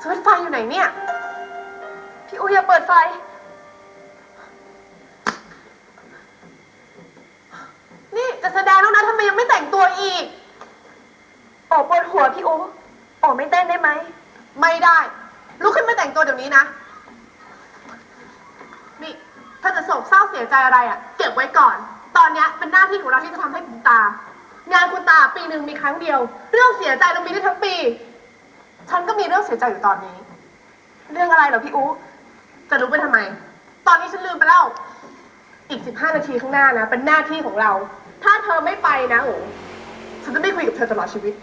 สวิตช์ไฟอยู่ไหนเนี่ย พี่โอ้ย่าเปิดไฟ นี่จะแสดงแล้วนะทำไมยังไม่แต่งตัวอีกโอ้ปวดหัวพี่อูโอ้ไม่เต้นได้ไหม ไม่ได้ ลุกขึ้นมาแต่งตัวเดี๋ยวนี้นะ นี่ ถ้าจะโศกเศร้าเสียใจอะไรอะ่ะ เก็บไว้ก่อน ตอนเนี้ยเป็นหน้าที่ของเราที่จะทำให้คุณตา งานคุณตาปีหนึ่งมีครั้งเดียว เรื่องเสียใจเรามีได้ทั้งปี เสียใจอยู่ตอนนี้ เรื่องอะไรเหรอพี่อูจะรู้ไปทำไม ตอนนี้ฉันลืมไปแล้ว อีกสิบห้านาทีข้างหน้านะ เป็นหน้าที่ของเรา ถ้าเธอไม่ไปนะโอ้ฉันจะไม่คุยกับเธอตลอดชีวิต